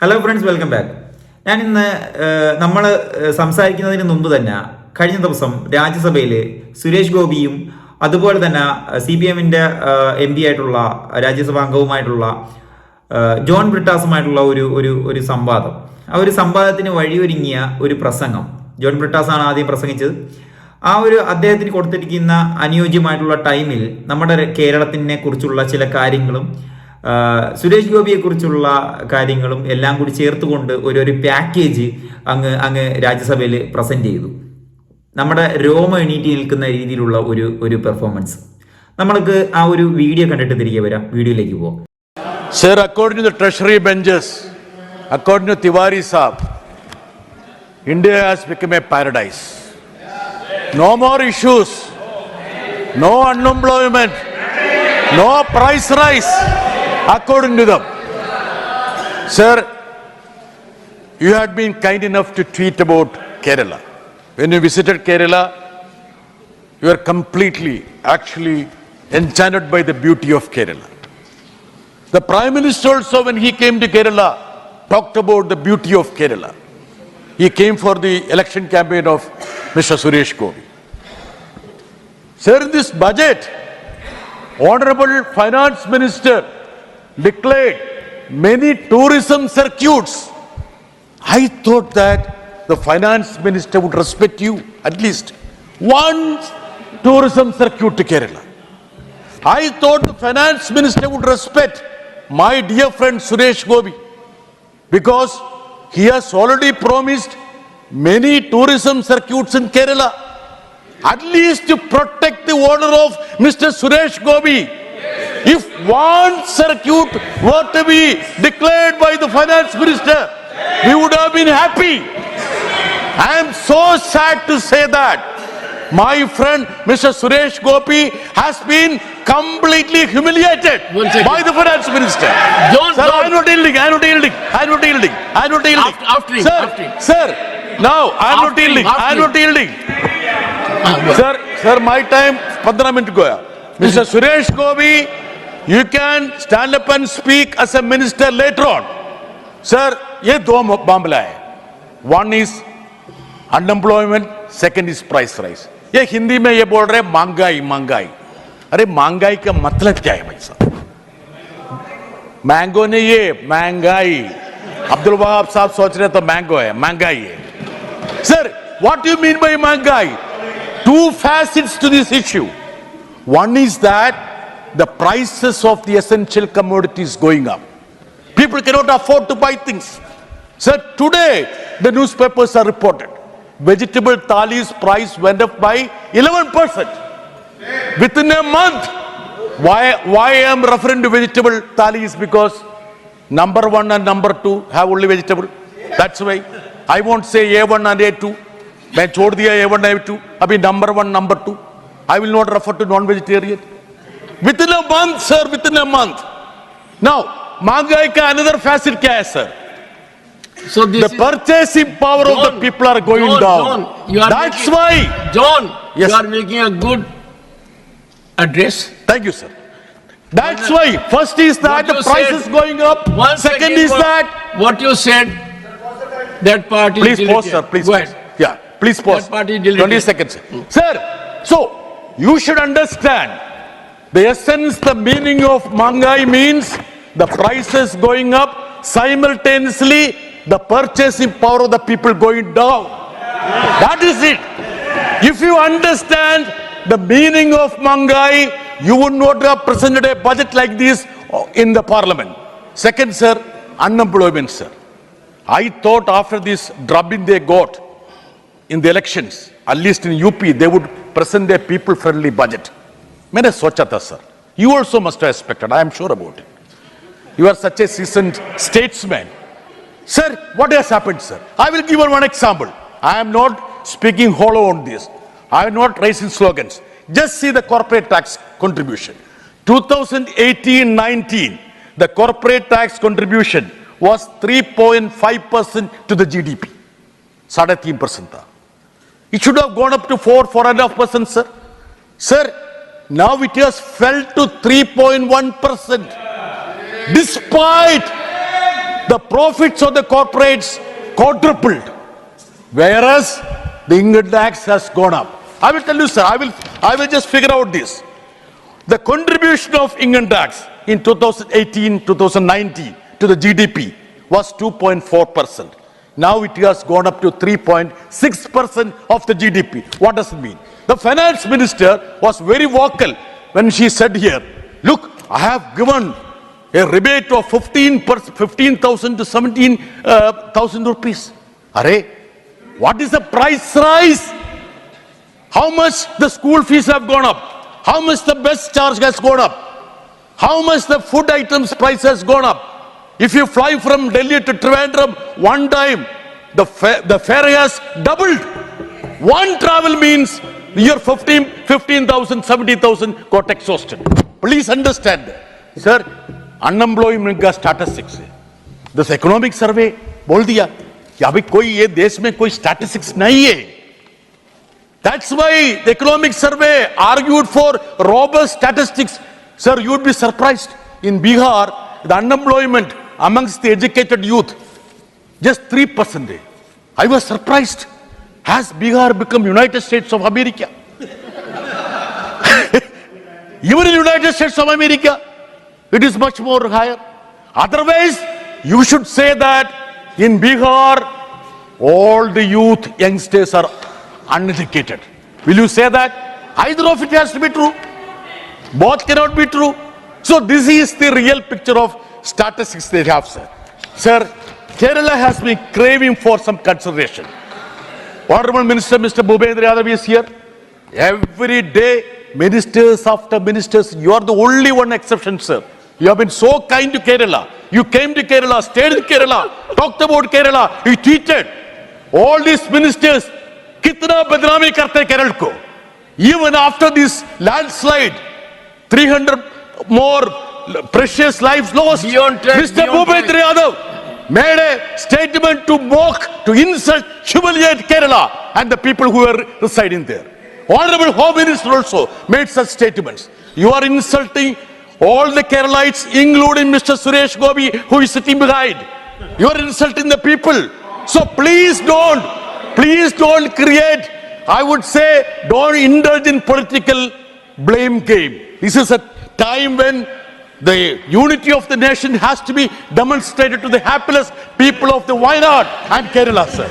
Hello friends welcome back ഞാൻ ഇന്ന് നമ്മൾ സംസാരിക്കുന്നതിന് മുമ്പ് തന്നെ കഴിഞ്ഞ ദിവസം രാജ്യസഭയിൽ സുരേഷ് ഗോപിയും അതുപോലെ തന്നെ സി പി എമ്മിന്റെ എം പി ആയിട്ടുള്ള രാജ്യസഭാ അംഗവുമായിട്ടുള്ള ജോൺ ബ്രിട്ടാസുമായിട്ടുള്ള ഒരു ഒരു ഒരു സംവാദം. ആ ഒരു സംവാദത്തിന് വഴിയൊരുങ്ങിയ ഒരു പ്രസംഗം. ജോൺ ബ്രിട്ടാസാണ് ആദ്യം പ്രസംഗിച്ചത്. ആ ഒരു അദ്ദേഹത്തിന് കൊടുത്തിരിക്കുന്ന അനുയോജ്യമായിട്ടുള്ള ടൈമിൽ നമ്മുടെ കേരളത്തിനെ കുറിച്ചുള്ള ചില കാര്യങ്ങളും സുരേഷ് ഗോപിയെ കുറിച്ചുള്ള കാര്യങ്ങളും എല്ലാം കൂടി ചേർത്തുകൊണ്ട് ഒരു ഒരു പാക്കേജ് അങ്ങ് അങ്ങ് രാജ്യസഭയിൽ പ്രസന്റ് ചെയ്തു. നമ്മുടെ രോമ എണീറ്റി നിൽക്കുന്ന രീതിയിലുള്ള ഒരു ഒരു പെർഫോമൻസ് നമ്മൾക്ക് ആ ഒരു വീഡിയോ കണ്ടിട്ട് തിരികെ വരാം. വീഡിയോയിലേക്ക് പോവാം. Sir according to treasury benches according to Tiwari sahab India has become a paradise no more issues no unemployment no price rise, according to them. Sir, you had been kind enough to tweet about Kerala. When you visited Kerala, you were completely, actually enchanted by the beauty of Kerala. The Prime Minister also, when he came to Kerala, talked about the beauty of Kerala. He came for the election campaign of Mr. Suresh Gopi. Sir, in this budget, Honorable Finance Minister declared many tourism circuits. I thought that the Finance Minister would respect you, at least one tourism circuit to Kerala. I thought the finance minister would respect my dear friend Suresh Gobi because he has already promised many tourism circuits in Kerala. At least to protect the order of Mr. Suresh Gobi. If one circuit were to be declared by the finance minister, we would have been happy. I am so sad to say that my friend Mr. Suresh Gopi has been completely humiliated by the finance minister. John, sir, John. I'm not yielding, I'm not yielding, I'm not yielding, I'm not yielding. After- after him, sir, after him. sir, now I'm not After him, yielding, after I'm him. not yielding. Ah, Sir, sir, my time 15 minutes goya. Mr. Suresh Gopi, you can stand up and speak as a minister later on. Sir, ये दो मामला है. One is unemployment second is price rise ये हिंदी में ये बोल रहे हैं महंगाई महंगाई अरे महंगाई का मतलब क्या है भाई साहब मैंगो नहीं ये महंगाई अब्दुल वहाब साहब सोच रहे तो मैंगो है महंगाई है sir what you mean by महंगाई two facets to this issue one is that the prices of the essential commodities going up people cannot afford to buy things Sir, today the newspapers are reported. Vegetable thali's price went up by 11% within a month. Why, why I am referring to vegetable thali is because number one and number two have only vegetable. That's why I won't say A1 and A2. मैं छोड़ दिया A1 A2 अभी number one number two. I will not refer to non-vegetarian. Within a month, sir, within a month. Now, Mangaika, another facet kya sir? So the purchasing power John, of the people are going John, down. John, you are That's making, why. John, yes. you are making a good address. Thank you, sir. That's why. First is that the price said, is going up. One second, second is that what you said. That party. Please deleted. pause, sir. Please. Go ahead. Yeah. Please pause. That. Twenty seconds, hmm. sir. So you should understand the essence, the meaning of mangai means the prices going up simultaneously, the purchasing power of the people going down. That is it. If you understand the meaning of mangai, you would not have presented a budget like this in the parliament. Second, sir, unemployment, sir. I thought after this drubbing they got in the elections, at least in UP, they would present a people-friendly budget. मैंने सोचा था sir. You also must have expected. I am sure about it. You are such a seasoned statesman. Sir, what has happened, sir? I will give you one example. I am not speaking hollow on this. I am not raising slogans. Just see the corporate tax contribution. 2018-19, the corporate tax contribution was 3.5% to the GDP. साढ़े तीन percent था It should have gone up to 4, 4.5%, sir. Sir, now it has fell to 3.1%. Despite the profits of the corporates quadrupled, whereas the income tax has gone up. I will tell you, sir, I will, I will just figure out this. The contribution of income tax in 2018 2019 to the GDP was 2.4%. Now it has gone up to 3.6% of the GDP. What does it mean? The finance minister was very vocal when she said here, look, I have given a rebate of 15 per, 15,000 to 17,000 uh, rupees. Array, what is the price rise? How much the school fees have gone up? How much the bus charge has gone up? How much the food items price has gone up? If you fly from Delhi to Trivandrum one time, the fare, the fare has doubled. One travel means your 15, 15,000, 70,000 got exhausted. Please understand. Sir, unemployment का statistics है. This economic survey बोल दिया कि अभी कोई ये देश में कोई statistics नहीं है. That's why the economic survey argued for robust statistics. Sir, you'd be surprised. In Bihar, the unemployment amongst the educated youth, just 3%. I was surprised. Has Bihar become United States of America? Even in United States of America, it is much more higher. Otherwise, you should say that in Bihar, all the youth youngsters are uneducated. Will you say that? Either of it has to be true. Both cannot be true. So this is the real picture of statistics they have, sir. Sir, Kerala has been craving for some consideration. Honorable Minister Mr. Bhupendra Yadav is here. Every day, ministers after ministers, you are the only one exception, sir. You have been so kind to Kerala. You came to Kerala, stayed in Kerala, talked about Kerala, you tweeted. All these ministers, kitna badnami karte Kerala ko. Even after this landslide, 300 more precious lives lost. Beyond track, Mr. Bhupendra Yadav, made a statement to mock to insult humiliate kerala and the people who were residing there. Honorable home minister also made such statements. You are insulting all the keralites including mr suresh gobi who is sitting behind. You are insulting the people. So please don't please don't create i would say don't indulge in political blame game. This is a time when the unity of the nation has to be demonstrated to the hapless people of the Wayanad and Kerala, sir.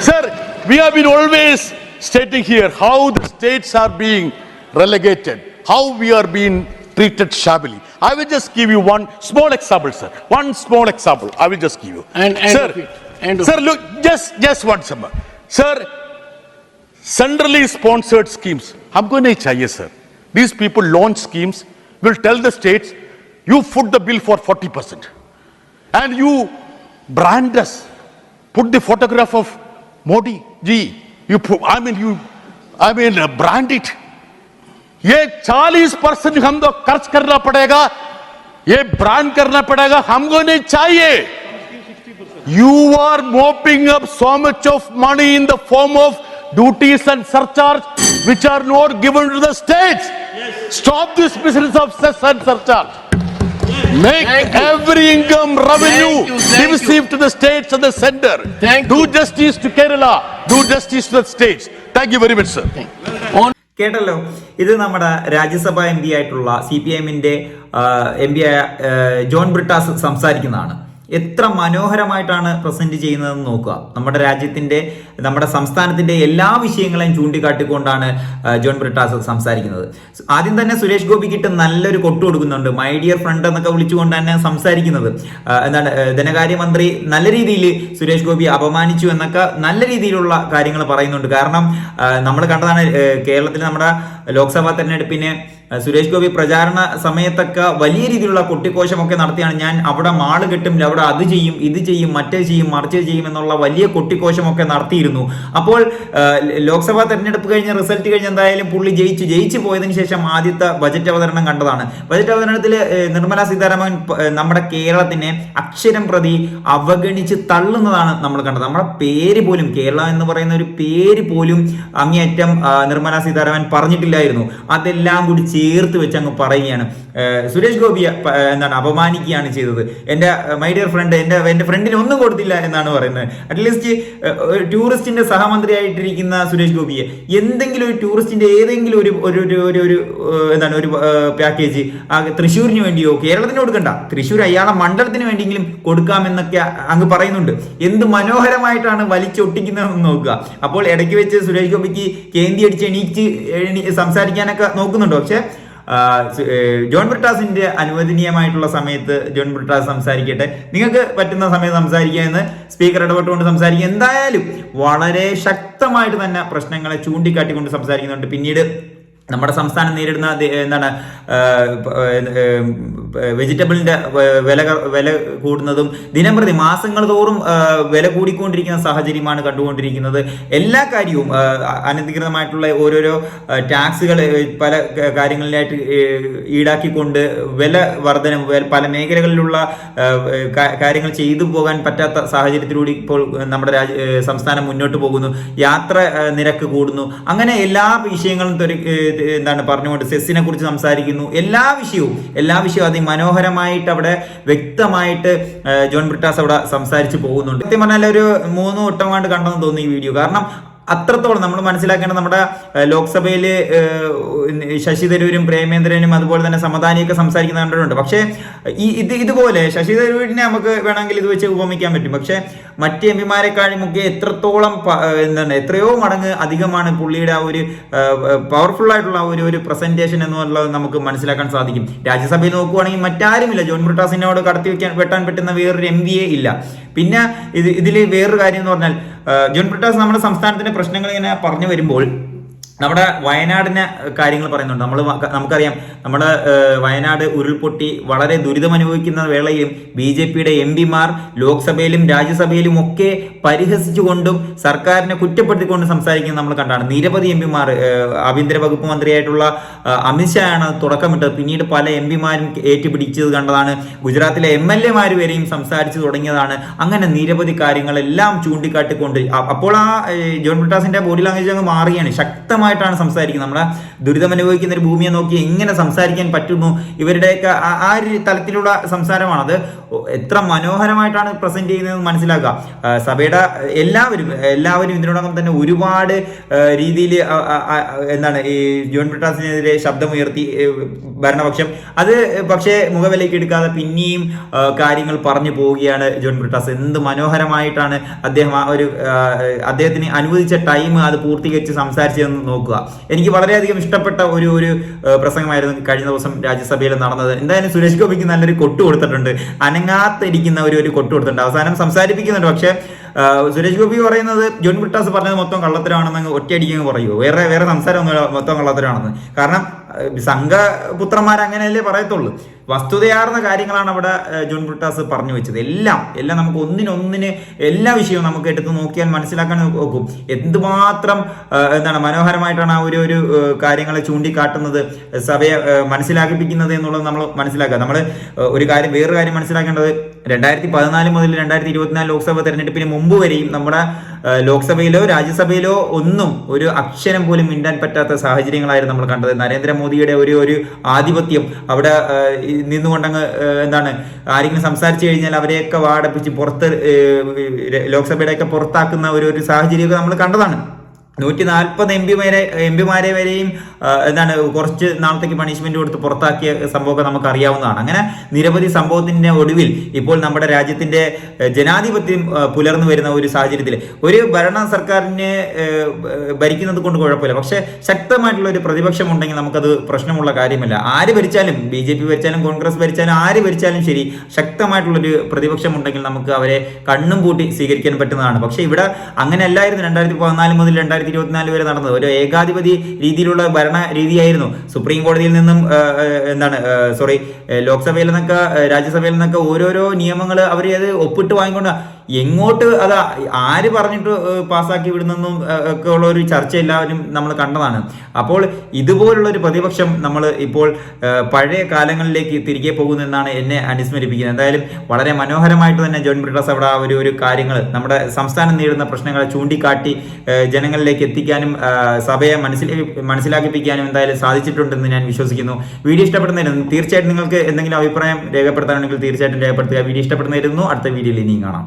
sir, we have been always stating here how the states are being relegated, how we are being treated shabbily. I will just give you one small example, sir. One small example. I will just give you. And, and sir, and sir, look, just just one summer. Sir, centrally sponsored schemes. I'm going to chahiye, sir. These people launch schemes, will tell the states you foot the bill for 40%. And you brand us. Put the photograph of Modi ji. You put, I mean, you, I mean, uh, brand it. ये 40 percent हम तो खर्च करना पड़ेगा ये brand करना पड़ेगा हमको नहीं चाहिए you are mopping up so much of money in the form of duties and surcharge which are not given to the states. Yes. Stop this business of cess and surcharge. Make Thank every you. income revenue Thank you, received to the states and the center. Thank do you. justice to Kerala. Do justice to the states. Thank you very much, sir. On കേട്ടല്ലോ ഇത് നമ്മുടെ രാജ്യസഭാ M P ആയിട്ടുള്ള C പി എമ്മിന്റെ M P ആയ John Brittas സംസാരിക്കുന്നതാണ് എത്ര മനോഹരമായിട്ടാണ് പ്രസന്റ് ചെയ്യുന്നതെന്ന് നോക്കുക. നമ്മുടെ രാജ്യത്തിന്റെ നമ്മുടെ സംസ്ഥാനത്തിന്റെ എല്ലാ വിഷയങ്ങളെയും ചൂണ്ടിക്കാട്ടിക്കൊണ്ടാണ് ജോൺ ബ്രിട്ടാസ് സംസാരിക്കുന്നത്. ആദ്യം തന്നെ സുരേഷ് ഗോപിക്കിട്ട് നല്ലൊരു കൊട്ടു കൊടുക്കുന്നുണ്ട്. മൈ ഡിയർ ഫ്രണ്ട് എന്നൊക്കെ വിളിച്ചുകൊണ്ട് തന്നെ സംസാരിക്കുന്നത്. എന്താണ് ധനകാര്യമന്ത്രി നല്ല രീതിയിൽ സുരേഷ് ഗോപി അപമാനിച്ചു എന്നൊക്കെ നല്ല രീതിയിലുള്ള കാര്യങ്ങൾ പറയുന്നുണ്ട്. കാരണം നമ്മൾ കണ്ടതാണ് കേരളത്തിൽ നമ്മുടെ ലോക്സഭാ തെരഞ്ഞെടുപ്പിന് സുരേഷ് ഗോപി പ്രചാരണ സമയത്തൊക്കെ വലിയ രീതിയിലുള്ള കൊട്ടിക്കോശമൊക്കെ നടത്തിയാണ്. ഞാൻ അവിടെ മാൾ കെട്ടും അവിടെ അത് ചെയ്യും ഇത് ചെയ്യും മറ്റേ ചെയ്യും മറിച്ച് ചെയ്യും എന്നുള്ള വലിയ കൊട്ടിക്കോശമൊക്കെ നടത്തിയിരുന്നു. അപ്പോൾ ലോക്സഭാ തെരഞ്ഞെടുപ്പ് കഴിഞ്ഞ റിസൾട്ട് കഴിഞ്ഞ് എന്തായാലും പുള്ളി ജയിച്ചു. ജയിച്ചു പോയതിനു ശേഷം ആദ്യത്തെ ബജറ്റ് അവതരണം കണ്ടതാണ്. ബജറ്റ് അവതരണത്തിൽ നിർമ്മലാ സീതാരാമൻ നമ്മുടെ കേരളത്തിനെ അക്ഷരം പ്രതി അവഗണിച്ച് തള്ളുന്നതാണ് നമ്മൾ കണ്ടത്. നമ്മുടെ പേര് പോലും കേരള എന്ന് പറയുന്ന ഒരു പേര് പോലും അങ്ങേയറ്റം നിർമ്മലാ നിർമ്മല സീതാരാമൻ പറഞ്ഞിട്ടില്ലായിരുന്നു. അതെല്ലാം കൂടി ചേർത്ത് വെച്ച് അങ്ങ് പറയുകയാണ് സുരേഷ് ഗോപിയെ എന്താണ് അപമാനിക്കുകയാണ് ചെയ്തത്. എന്റെ മൈ ഡിയർ ഫ്രണ്ട് എന്റെ എന്റെ ഫ്രണ്ടിന് ഒന്നും കൊടുത്തില്ല എന്നാണ് പറയുന്നത്. അറ്റ്ലീസ്റ്റ് ഒരു ടൂറിസ്റ്റിന്റെ സഹമന്ത്രിയായിട്ടിരിക്കുന്ന സുരേഷ് ഗോപിയെ എന്തെങ്കിലും ഒരു ടൂറിസ്റ്റിന്റെ ഏതെങ്കിലും ഒരു ഒരു ഒരു ഒരു എന്താണ് ഒരു പാക്കേജ് തൃശ്ശൂരിന് വേണ്ടിയോ കേരളത്തിന് കൊടുക്കണ്ട. തൃശ്ശൂർ അയാളെ മണ്ഡലത്തിന് വേണ്ടിയെങ്കിലും കൊടുക്കാമെന്നൊക്കെ അങ്ങ് പറയുന്നുണ്ട്. എന്ത് മനോഹരമായിട്ടാണ് വലിച്ചൊട്ടിക്കുന്നതെന്ന് നോക്കുക. അപ്പോൾ ഇടയ്ക്ക് വെച്ച് സുരേഷ് ഗോപിക്ക് കേന്തി അടിച്ച് എണീച്ച് സംസാരിക്കാനൊക്കെ നോക്കുന്നുണ്ട്? പക്ഷേ ജോൺ ബ്രിട്ടാസിന്റെ അനുവദനീയമായിട്ടുള്ള സമയത്ത് ജോൺ ബ്രിട്ടാസ് സംസാരിക്കട്ടെ. നിങ്ങൾക്ക് പറ്റുന്ന സമയത്ത് സംസാരിക്കുക എന്ന് സ്പീക്കർ ഇടപെട്ടുകൊണ്ട് സംസാരിക്കുക. എന്തായാലും വളരെ ശക്തമായിട്ട് തന്നെ പ്രശ്നങ്ങളെ ചൂണ്ടിക്കാട്ടിക്കൊണ്ട് സംസാരിക്കുന്നുണ്ട്. പിന്നീട് നമ്മുടെ സംസ്ഥാനം നേരിടുന്ന എന്താണ് വെജിറ്റബിളിന്റെ വില വില കൂടുന്നതും ദിനംപ്രതി മാസങ്ങൾ തോറും വില കൂടിക്കൊണ്ടിരിക്കുന്ന സാഹചര്യമാണ് കണ്ടുകൊണ്ടിരിക്കുന്നത്. എല്ലാ കാര്യവും അനധികൃതമായിട്ടുള്ള ഓരോരോ ടാക്സുകൾ പല കാര്യങ്ങളിലായിട്ട് ഈടാക്കിക്കൊണ്ട് വില വർധന പല മേഖലകളിലുള്ള കാര്യങ്ങൾ ചെയ്തു പോകാൻ പറ്റാത്ത സാഹചര്യത്തിലൂടെ ഇപ്പോൾ നമ്മുടെ രാജ്യ സംസ്ഥാനം മുന്നോട്ട് പോകുന്നു. യാത്ര നിരക്ക് കൂടുന്നു. അങ്ങനെ എല്ലാ വിഷയങ്ങളും എന്താണ് പറഞ്ഞുകൊണ്ട് സെസ്സിനെ കുറിച്ച് സംസാരിക്കുന്നു. എല്ലാ വിഷയവും എല്ലാ വിഷയവും അതിമനോഹരമായിട്ട് അവിടെ വ്യക്തമായിട്ട് ജോൺ ബ്രിട്ടാസ് അവിടെ സംസാരിച്ച് പോകുന്നുണ്ട്. സത്യം പറഞ്ഞാൽ ഒരു മൂന്ന് വട്ടം കണ്ടെന്ന് തോന്നുന്നു ഈ വീഡിയോ. കാരണം അത്രത്തോളം നമ്മൾ മനസ്സിലാക്കേണ്ട നമ്മുടെ ലോക്സഭയിൽ ശശി തരൂരും പ്രേമേന്ദ്രനും അതുപോലെ തന്നെ സമതാനിയൊക്കെ സംസാരിക്കുന്ന കണ്ടിട്ടുണ്ട്. പക്ഷേ ഈ ഇത് ഇതുപോലെ ശശി തരൂരിനെ നമുക്ക് വേണമെങ്കിൽ ഇത് വെച്ച് ഉപമിക്കാൻ പറ്റും. പക്ഷേ മറ്റ് എം പിമാരെക്കാളും ഒക്കെ എത്രത്തോളം എന്താണ് എത്രയോ മടങ്ങ് അധികമാണ് പുള്ളിയുടെ ആ ഒരു പവർഫുൾ ആയിട്ടുള്ള ഒരു ഒരു പ്രസന്റേഷൻ എന്നുള്ളത് നമുക്ക് മനസ്സിലാക്കാൻ സാധിക്കും. രാജ്യസഭയിൽ നോക്കുവാണെങ്കിൽ മറ്റാരുമില്ല. ജോൺ ബ്രിട്ടാസിനോട് കടത്തി വെക്കാൻ വെട്ടാൻ പറ്റുന്ന വേറൊരു എ ഇല്ല. പിന്നെ ഇത് ഇതിൽ വേറൊരു കാര്യം എന്ന് പറഞ്ഞാൽ ജോൺ ബ്രിട്ടാസ് നമ്മുടെ സംസ്ഥാനത്തിന്റെ പ്രശ്നങ്ങൾ ഇങ്ങനെ പറഞ്ഞു വരുമ്പോൾ നമ്മുടെ വയനാടിനെ കാര്യങ്ങൾ പറയുന്നുണ്ട്. നമ്മൾ നമുക്കറിയാം നമ്മുടെ വയനാട് ഉരുൾപൊട്ടി വളരെ ദുരിതം അനുഭവിക്കുന്ന വേളയിലും ബി ജെ പിയുടെ എം പിമാർ ലോക്സഭയിലും രാജ്യസഭയിലും ഒക്കെ പരിഹസിച്ചുകൊണ്ടും സർക്കാരിനെ കുറ്റപ്പെടുത്തിക്കൊണ്ടും സംസാരിക്കുന്നത് നമ്മൾ കണ്ടാണ്. നിരവധി എം പിമാർ ആഭ്യന്തര വകുപ്പ് മന്ത്രിയായിട്ടുള്ള അമിത്ഷാ ആണ് തുടക്കമിട്ടത്. പിന്നീട് പല എം പിമാരും ഏറ്റുപിടിച്ചത് കണ്ടതാണ്. ഗുജറാത്തിലെ എം എൽ എമാർ വരെയും സംസാരിച്ചു തുടങ്ങിയതാണ്. അങ്ങനെ നിരവധി കാര്യങ്ങളെല്ലാം ചൂണ്ടിക്കാട്ടിക്കൊണ്ട് അപ്പോൾ ആ ജോൺ ബ്രിട്ടാസിന്റെ ബോഡി ലാംഗ്വേജ് അങ്ങ് മാറുകയാണ്. ശക്തമായിട്ടാണ് സംസാരിക്കുന്നത്. നമ്മുടെ ദുരിതമനുഭവിക്കുന്ന ഒരു ഭൂമിയെ നോക്കി എങ്ങനെ സംസാരിക്കാൻ പറ്റുന്നു? ഇവരുടെയൊക്കെ ആ- ഒരു തലത്തിലുള്ള സംസാരമാണത് എത്ര മനോഹരമായിട്ടാണ് പ്രസന്റ് ചെയ്യുന്നത് മനസ്സിലാക്കുക. സഭയുടെ എല്ലാവരും എല്ലാവരും ഇതിനോടകം തന്നെ ഒരുപാട് രീതിയിൽ എന്താണ് ഈ ജോൺ ബ്രിട്ടാസിനെതിരെ ശബ്ദമുയർത്തി ഭരണപക്ഷം. അത് പക്ഷേ മുഖവിലേക്ക് എടുക്കാതെ പിന്നെയും കാര്യങ്ങൾ പറഞ്ഞു പോവുകയാണ് ജോൺ ബ്രിട്ടാസ് എന്ത് മനോഹരമായിട്ടാണ് അദ്ദേഹം ആ ഒരു അദ്ദേഹത്തിന് അനുവദിച്ച ടൈം അത് പൂർത്തീകരിച്ച് സംസാരിച്ചതെന്ന് നോക്കുക. എനിക്ക് വളരെയധികം ഇഷ്ടപ്പെട്ട ഒരു ഒരു പ്രസംഗമായിരുന്നു കഴിഞ്ഞ ദിവസം രാജ്യസഭയിൽ നടന്നത്. എന്തായാലും സുരേഷ് ഗോപിക്ക് നല്ലൊരു കൊട്ട് കൊടുത്തിട്ടുണ്ട്. അനങ്ങാത്തിരിക്കുന്ന ഒരു ഒരു കൊട്ട് കൊടുത്തിട്ടുണ്ട്. അവസാനം സംസാരിപ്പിക്കുന്നുണ്ട്. പക്ഷേ സുരേഷ് ഗോപി പറയുന്നത് ജോൺ ബ്രിട്ടാസ് പറഞ്ഞത് മൊത്തം കള്ളത്തരാണെന്ന് അങ്ങ് പറയൂ. വേറെ വേറെ സംസാരം മൊത്തം കള്ളത്തരാണെന്ന്. കാരണം സംഘപുത്രന്മാർ അങ്ങനെയല്ലേ പറയത്തുള്ളൂ. വസ്തുതയാർന്ന കാര്യങ്ങളാണ് അവിടെ ജോൺ ബ്രിട്ടാസ് പറഞ്ഞു വെച്ചത്. എല്ലാം എല്ലാം നമുക്ക് ഒന്നിനൊന്നിന് എല്ലാ വിഷയവും നമുക്ക് എടുത്ത് നോക്കിയാൽ മനസ്സിലാക്കാൻ നോക്കും എന്തുമാത്രം എന്താണ് മനോഹരമായിട്ടാണ് ആ ഒരു ഒരു കാര്യങ്ങളെ ചൂണ്ടിക്കാട്ടുന്നത് സഭയെ മനസ്സിലാക്കിപ്പിക്കുന്നത് എന്നുള്ളത് നമ്മൾ മനസ്സിലാക്കുക. നമ്മൾ ഒരു കാര്യം വേറൊരു കാര്യം മനസ്സിലാക്കേണ്ടത് രണ്ടായിരത്തി പതിനാല് മുതൽ രണ്ടായിരത്തി ഇരുപത്തിനാല് ലോക്സഭാ തെരഞ്ഞെടുപ്പിന് മുമ്പ് വരെയും നമ്മുടെ ലോക്സഭയിലോ രാജ്യസഭയിലോ ഒന്നും ഒരു അക്ഷരം പോലും മിണ്ടാൻ പറ്റാത്ത സാഹചര്യങ്ങളായിരുന്നു നമ്മൾ കണ്ടത്. നരേന്ദ്രമോദിയുടെ ഒരു ഒരു ആധിപത്യം അവിടെ നിന്നുകൊണ്ടങ്ങ് എന്താണ് ആരെങ്കിലും സംസാരിച്ചു കഴിഞ്ഞാൽ അവരെയൊക്കെ വാടപ്പിച്ച് പുറത്ത് ലോക്സഭയുടെയൊക്കെ പുറത്താക്കുന്ന ഒരു ഒരു സാഹചര്യമൊക്കെ നമ്മൾ കണ്ടതാണ്. നൂറ്റി നാൽപ്പത് എം പിമാരെ എം പിമാരെ വരെയും എന്താണ് കുറച്ച് നാളത്തേക്ക് പണിഷ്മെന്റ് കൊടുത്ത് പുറത്താക്കിയ സംഭവമൊക്കെ നമുക്ക് അറിയാവുന്നതാണ് അങ്ങനെ നിരവധി സംഭവത്തിന്റെ ഒടുവിൽ ഇപ്പോൾ നമ്മുടെ രാജ്യത്തിന്റെ ജനാധിപത്യം പുലർന്നു വരുന്ന ഒരു സാഹചര്യത്തിൽ ഒരു ഭരണ സർക്കാരിനെ ഭരിക്കുന്നത് കൊണ്ട് കുഴപ്പമില്ല. പക്ഷെ ശക്തമായിട്ടുള്ള ഒരു പ്രതിപക്ഷം ഉണ്ടെങ്കിൽ നമുക്കത് പ്രശ്നമുള്ള കാര്യമല്ല. ആര് ഭരിച്ചാലും ബി ജെ പി ഭരിച്ചാലും കോൺഗ്രസ് ഭരിച്ചാലും ആര് ഭരിച്ചാലും ശരി ശക്തമായിട്ടുള്ളൊരു പ്രതിപക്ഷം ഉണ്ടെങ്കിൽ നമുക്ക് അവരെ കണ്ണും പൂട്ടി സ്വീകരിക്കാൻ പറ്റുന്നതാണ്. പക്ഷെ ഇവിടെ അങ്ങനെ അല്ലായിരുന്നു രണ്ടായിരത്തി പതിനാല് മുതൽ രണ്ടായിരത്തി ഇരുപത്തിനാല് വരെ നടന്നത്. ഒരു ഏകാധിപതി രീതിയിലുള്ള ഭരണ രീതിയായിരുന്നു. സുപ്രീം കോടതിയിൽ നിന്നും എന്താണ് സോറി ലോക്സഭയിൽ നിന്നൊക്കെ രാജ്യസഭയിൽ നിന്നൊക്കെ ഓരോരോ നിയമങ്ങൾ അവർ അത് ഒപ്പിട്ട് വാങ്ങിക്കൊണ്ട് എങ്ങോട്ട് അത് ആര് പറഞ്ഞിട്ട് പാസ്സാക്കി വിടുന്നെന്നും ഒക്കെ ഉള്ള ഒരു ചർച്ച എല്ലാവരും നമ്മൾ കണ്ടതാണ്. അപ്പോൾ ഇതുപോലുള്ള ഒരു പ്രതിപക്ഷം നമ്മൾ ഇപ്പോൾ പഴയ കാലങ്ങളിലേക്ക് തിരികെ പോകുന്നെന്നാണ് എന്നെ അനുസ്മരിപ്പിക്കുന്നത്. എന്തായാലും വളരെ മനോഹരമായിട്ട് തന്നെ ജോൺ ബ്രിട്ടാസ് അവിടെ ഒരു ഒരു കാര്യങ്ങൾ നമ്മുടെ സംസ്ഥാനം നേരിടുന്ന പ്രശ്നങ്ങളെ ചൂണ്ടിക്കാട്ടി ജനങ്ങളിലേക്ക് എത്തിക്കാനും സഭയെ മനസ്സിലാക്കി മനസ്സിലാക്കിപ്പിക്കാനും എന്തായാലും സാധിച്ചിട്ടുണ്ടെന്ന് ഞാൻ വിശ്വസിക്കുന്നു. വീഡിയോ ഇഷ്ടപ്പെടുന്നതായിരുന്നു തീർച്ചയായിട്ടും നിങ്ങൾക്ക് എന്തെങ്കിലും അഭിപ്രായം രേഖപ്പെടുത്താനുണ്ടെങ്കിൽ തീർച്ചയായിട്ടും രേഖപ്പെടുത്തുക. വീഡിയോ ഇഷ്ടപ്പെടുന്നതായിരുന്നു അടുത്ത വീഡിയോയിൽ ഇനിയും കാണാം.